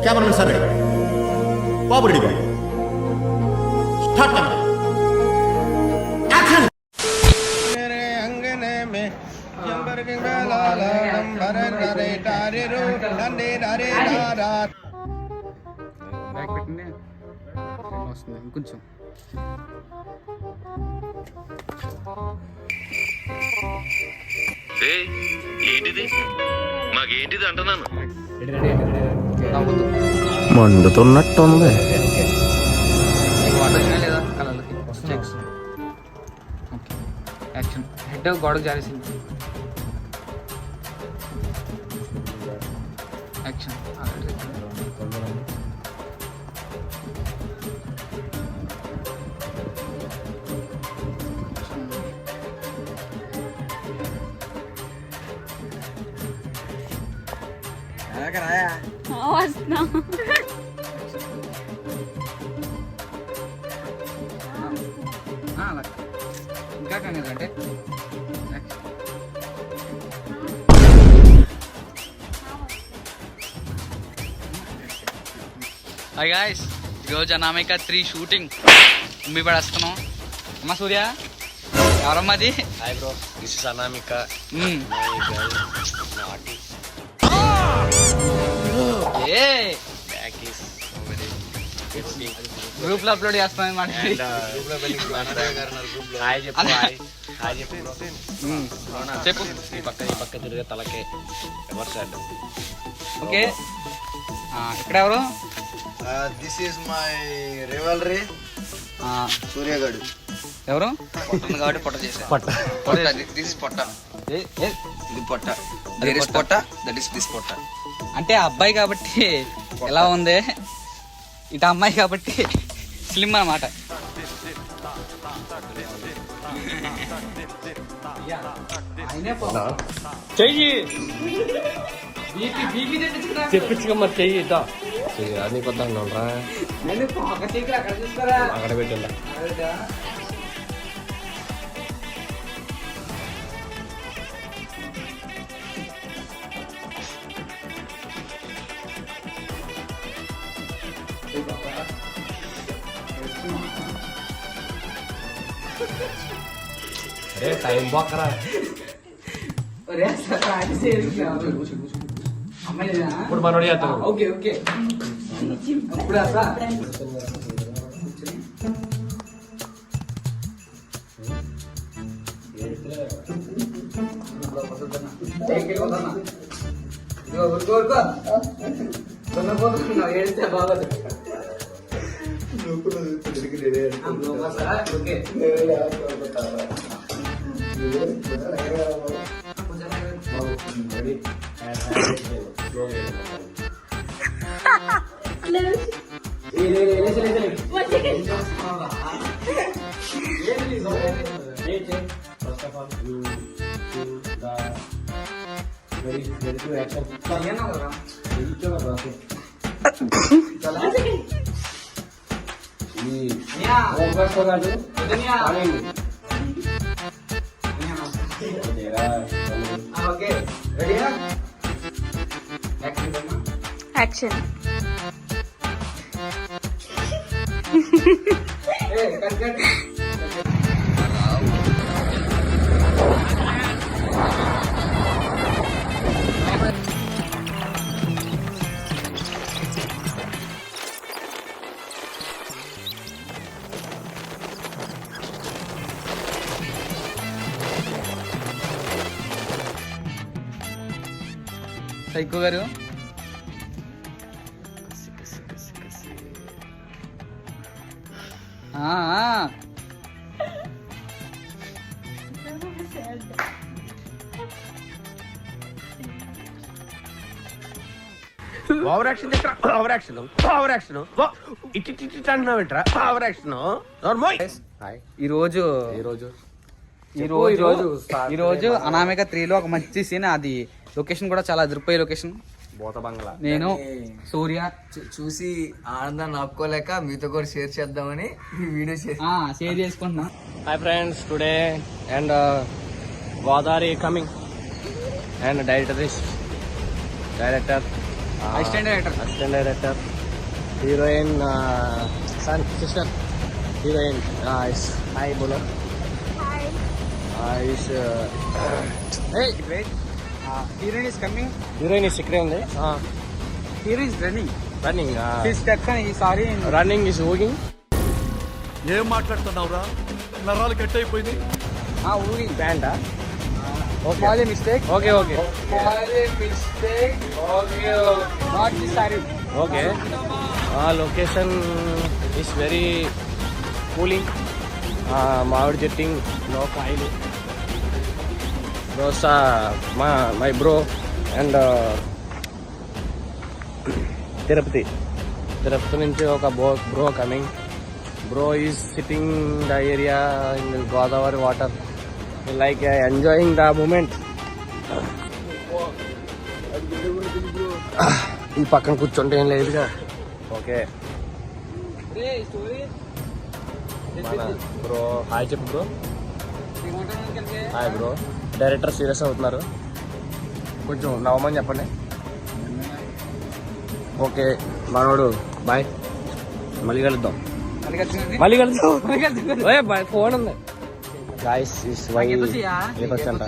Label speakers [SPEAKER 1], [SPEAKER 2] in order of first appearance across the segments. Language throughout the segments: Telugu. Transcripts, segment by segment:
[SPEAKER 1] Cameraman sir ready Babu ready Babu start பண்ணு ஆக்ஷன் மேரே அங்கனே மே
[SPEAKER 2] ஜம்பர்கி மேலாலா நம்பர் நரே டாரி ரோ நன்னே நரே நாரா బ్యాక్ పెట్టండి వస్తుంది ఇంకొంచెం
[SPEAKER 1] ఏంటిది మాకేంటిది అంటున్నాను
[SPEAKER 3] మండుతున్నట్టుంది
[SPEAKER 2] నీకు వాటర్ వచ్చినా లేదా కలర్లకి
[SPEAKER 3] చెక్స్
[SPEAKER 2] ఓకే యాక్షన్ హెడ్ గోడకు జారేసింది యాక్షన్ అలా. ఇంకా కానీ అంటే? హాయ్ గాయస్ ఈరోజు అనామిక త్రీ షూటింగ్ ఉమ్మి పడేస్తున్నాం. అమ్మా సూర్య ఎవరమ్మా అది?
[SPEAKER 3] Hi bro this is Anamika
[SPEAKER 2] గ్రూప్లో అప్లోడ్ చేస్తాం. చెప్పు
[SPEAKER 3] ఈ పక్క ఈ పక్క తిరిగే తలకే ఎవరు సైడ్
[SPEAKER 2] ఓకే. ఆ, ఇక్కడ ఎవరు
[SPEAKER 4] దిస్ ఈస్ మై రివల్రీ
[SPEAKER 2] ఆ,
[SPEAKER 4] సూర్యగడు.
[SPEAKER 2] ఎవరు?
[SPEAKER 4] కాబట్టి పొట్ట చేసా. పట్ట. పొట్ట దిస్ ఇస్ పొట్ట.
[SPEAKER 2] ఏ, ఏ,
[SPEAKER 4] ఇది పొట్ట. That is. పొట్ట. దట్ ఇస్ దిస్ పొట్ట.
[SPEAKER 2] అంటే అబ్బాయి కాబట్టి
[SPEAKER 4] ఎలా
[SPEAKER 2] ఉంది? ఇటు అమ్మాయి కాబట్టి స్లిమ్ అన్నమాట.
[SPEAKER 3] చెయ్యి. చెయ్యి ఇద్దా. అన్ని కొత్త అక్కడ పెట్టిందా
[SPEAKER 2] about that.
[SPEAKER 3] अरे टाइम वॉक करा।
[SPEAKER 2] अरे सरकार से क्या हमें ना फुट
[SPEAKER 3] बनोड़ जाता हूँ तो।
[SPEAKER 2] Okay okay. पूरा सा। बोल बोल बोल बोल बोल बोल बोल बोल बोल ब
[SPEAKER 4] हम लोगों का सारा
[SPEAKER 2] ओके
[SPEAKER 5] ले
[SPEAKER 6] ले
[SPEAKER 3] ले ले ले ले
[SPEAKER 4] मुझे क्या
[SPEAKER 2] ये रिलीज हो गया
[SPEAKER 3] wait first of all you to the very very to action क्या
[SPEAKER 2] ना कर रहा है
[SPEAKER 3] ये क्या कर रहा है
[SPEAKER 2] चला బాగోదు ఓకే ఓకే రెడీనా
[SPEAKER 5] యాక్షన్
[SPEAKER 2] ఏ కట్ కట్ సైకో గారు? ఆ, ఆ.
[SPEAKER 3] ఓవర్ యాక్షన్ దగ్గర ఓవర్ యాక్షన్ ఓవర్ యాక్షన్
[SPEAKER 1] ఇటు
[SPEAKER 3] ఇటు ఇటు అంటున్నావు ఏంట్రా? ఓవర్ యాక్షన్ నోర్మోయ్
[SPEAKER 2] ఈ రోజు
[SPEAKER 3] ఈ రోజు.
[SPEAKER 2] ఈ రోజు
[SPEAKER 3] ఈ రోజు అనామిక
[SPEAKER 2] త్రీలో ఒక మంచి సీన్ అది లొకేషన్ కూడా చాలా అదిరిపోయే లొకేషన్
[SPEAKER 3] బోత బంగ్లా
[SPEAKER 2] నేను సూర్య.
[SPEAKER 4] చూ- చూసి ఆనందాన్ని ఆపుకోలేక మీతో కూడా షేర్ చేద్దామని ఈ వీడియో షేర్
[SPEAKER 2] ఆ, షేర్ చేసుకుంటున్నా.
[SPEAKER 3] Hi friends today and Godavari coming and director director assistant
[SPEAKER 2] director
[SPEAKER 3] assistant director heroine son sister heroine hi బోలో hi
[SPEAKER 2] heroine is coming
[SPEAKER 3] heroine ఇక్కడే ఉంది.
[SPEAKER 2] Heroine is running
[SPEAKER 3] running
[SPEAKER 2] steps ఈ సారీ
[SPEAKER 3] రన్నింగ్ ఇస్ ఊగింగ్
[SPEAKER 7] ఏం మాట్లాడుతున్నావురా? నరాలు కట్ అయిపోయింది
[SPEAKER 2] ఊగి.
[SPEAKER 3] బ్యాండా okay
[SPEAKER 2] mistake okay okay small mistake okay not this sorry
[SPEAKER 3] okay location is very cooling మామిడి చెట్టింగ్ నో కాయలు దోస మా my bro and Tirupati Tirupati నుంచి ఒక బో bro coming bro is sitting the area in Godavari water like enjoying the moment ఈ పక్కన కూర్చుంటే ఏం లేదుగా ఓకే. బ్రో హాయ్ చెప్పు bro
[SPEAKER 2] hi
[SPEAKER 3] bro director serious అవుతున్నారు. కొంచెం నవ్వమని చెప్పండి. ఓకే మనోడు బాయ్. మళ్ళీ కలుద్దాం. మళ్ళీ
[SPEAKER 2] కలుద్దాం.
[SPEAKER 3] బాయ్ ఫోన్ ఉంది. గాయస్ ఇస్ వై
[SPEAKER 2] లేపస్
[SPEAKER 3] అంట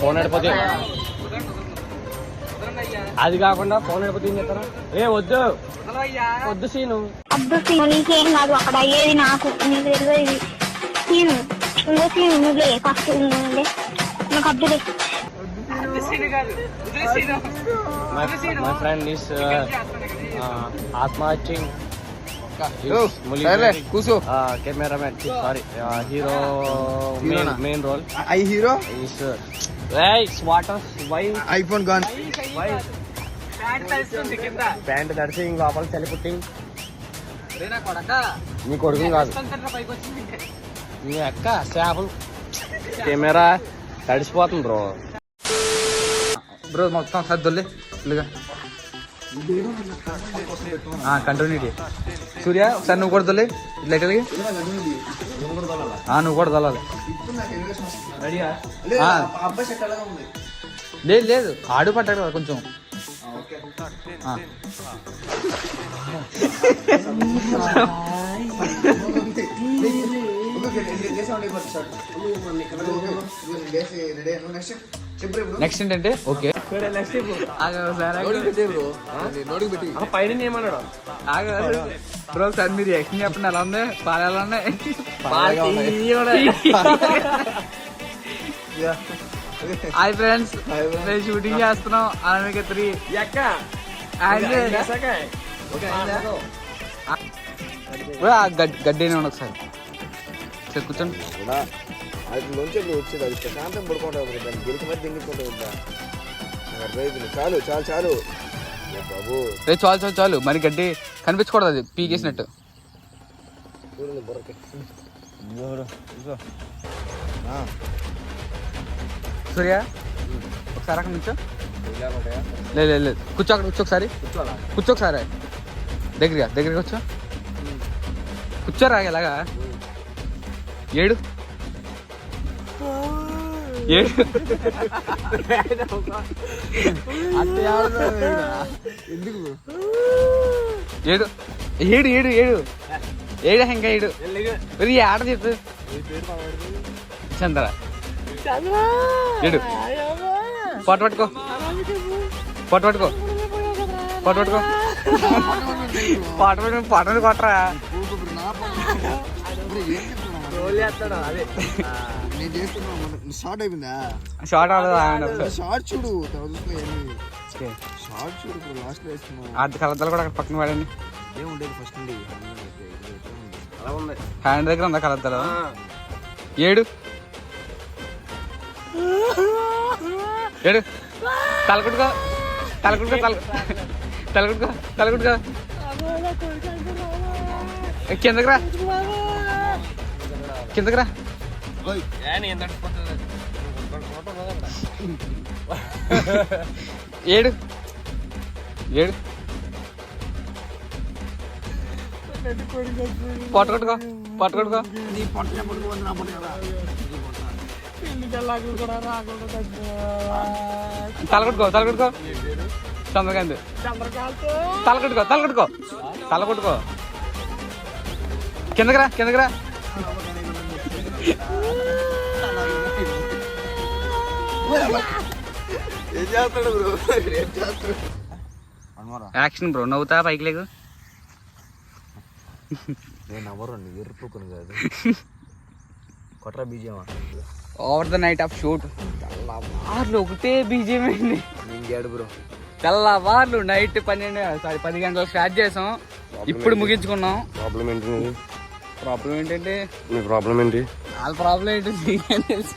[SPEAKER 2] ఫోన్ నడిపోతే
[SPEAKER 3] అది కాకుండా ఫోన్ నడిపోతే ఏం చేస్తారా? ఏ వద్దు. వద్దు సీను.
[SPEAKER 8] అబ్దు సీను నీకేం కాదు అక్కడ అయ్యేది నాకు. నీకు తెలియదు సీను ఇంకో సీను నువ్వులే ఫస్ట్ ఉండే నాకు అబ్దులే
[SPEAKER 4] my
[SPEAKER 3] friend ఆత్మహత్యింగ్ cameraman sorry hero? Main role
[SPEAKER 4] I hero?
[SPEAKER 3] Why
[SPEAKER 4] iPhone gun
[SPEAKER 2] why
[SPEAKER 3] pant తడిసి ఇంక లోపల చలి పుట్టి.
[SPEAKER 2] నా కొడక.
[SPEAKER 3] నీ కొడుకు కాదు. నీ అక్క చేపలు కెమెరా తడిసిపోతుంది బ్రో.
[SPEAKER 2] బ్రో మొత్తం ఒకసారి దొల్లి ఫుల్గా
[SPEAKER 4] కంటిన్యూటీ
[SPEAKER 2] సూర్య ఒకసారి నువ్వు కూడా దొల్లి ఇట్లా ఎక్కడికి? ఆ, నువ్వు కూడా
[SPEAKER 4] ఆ.
[SPEAKER 2] లేదు లేదు ఆడు పట్టాడు కదా కొంచెం. ఆ. నెక్స్ట్ ఏంటంటే ఓకే.
[SPEAKER 3] బ్రో
[SPEAKER 4] నోటికి పెట్టి
[SPEAKER 3] పైన ఏమన్నాడు?
[SPEAKER 2] బ్రో సార్ మీరు యాక్షన్ చెప్పండి ఎలా ఉంది? పాలు ఎలా ఉన్నాయి? Hi friends.
[SPEAKER 4] మేము
[SPEAKER 2] షూటింగ్ చేస్తున్నాం. అనామిక త్రీ
[SPEAKER 3] ఎక్క
[SPEAKER 2] గడ్డి ఉండి ఒకసారి. సరే కూర్చోండి.
[SPEAKER 4] అది నుంచి వచ్చేది అది ప్రశాంతం పడుకుంటావు దాన్ని గెలిచి మరి దింగుకుంటూ చాలు చాలు చాలు. ఏ బాబు.
[SPEAKER 2] రే చాలు చాలు చాలు. మరి గడ్డి కనిపించకూడదు అది పీకేసినట్టు. సూర్య ఒకసారి అక్కడ నుంచో. లేదు లేదు లేదు. కూర్చో అక్కడ కూర్చో ఒకసారి. కూర్చో ఒకసారి. దగ్గరగా దగ్గరగా కూర్చో. కూర్చోరా ఎలాగా ఏడు.
[SPEAKER 4] ఎందుకు
[SPEAKER 2] ఏడు. ఏడు ఏడు ఏడు. ఏడు ఇంకా ఏడు. ఇది ఈ ఆట చెప్పు. చంద్ర.
[SPEAKER 3] ఏడు.
[SPEAKER 2] పొట్ట పట్టుకో. పొట్ట పట్టుకో.
[SPEAKER 3] పొట్ట పట్టుకో.
[SPEAKER 4] పొట్ట
[SPEAKER 2] పట్టుకో. పొట్ట మీద కొట్టరా
[SPEAKER 4] నేను చేస్తున్నా షార్ట్ అయిపోయిందా?
[SPEAKER 2] షార్ట్ ఆడదు
[SPEAKER 4] షార్ట్ చూడు షార్ట్ చూడు ఇప్పుడు లాస్ట్
[SPEAKER 2] అర్ధ కలద్దలు కూడా అక్కడ పక్కన పడండి.
[SPEAKER 4] ఏముండేది ఫస్ట్ నుండి.
[SPEAKER 3] అలా ఉంది.
[SPEAKER 2] హ్యాండ్ దగ్గర ఉందా కలద్దలు ఏడు. ఏడు. తలకుట్టుకో తలకుట్టుకో తల తలకుట్టుకో తలకుట్టుకో ఏ, కిందకి రా. కిందకి రా. ఏడు. ఏడు.
[SPEAKER 3] పట్టుకొట్టుకో
[SPEAKER 2] పట్టుకొట్టుకో తలకొట్టుకో తలకొట్టుకో చంద్రకాంత్ తలకొట్టుకో తలకొట్టుకో తలకొట్టుకో కిందకి రా కిందకి రా.
[SPEAKER 4] ఏం చేస్తాడు బ్రో ఏం చేస్తాడు
[SPEAKER 2] యాక్షన్ బ్రో నవ్వుతా పైకి లేకు.
[SPEAKER 4] నేను నవ్వరండి ఎరుపుకుని కాదు. కొట్రా బీజేమా
[SPEAKER 2] over the night of shoot
[SPEAKER 4] తెల్లవార్లు
[SPEAKER 2] ఒకటే బీజేం అయింది
[SPEAKER 4] నింగాడు బ్రో.
[SPEAKER 2] తెల్లవార్లు నైట్ పన్నెండు సారీ పది గంటలకు స్టార్ట్ చేసాం.
[SPEAKER 3] ఇప్పుడు
[SPEAKER 2] ముగించుకున్నాం.
[SPEAKER 3] ప్రాబ్లం ఏంటి?
[SPEAKER 2] ప్రాబ్లం ఏంటంటే
[SPEAKER 3] నీ ప్రాబ్లం ఏంటి?
[SPEAKER 2] వాళ్ళ ప్రాబ్లం ఏంటి నీకేం తెలుసు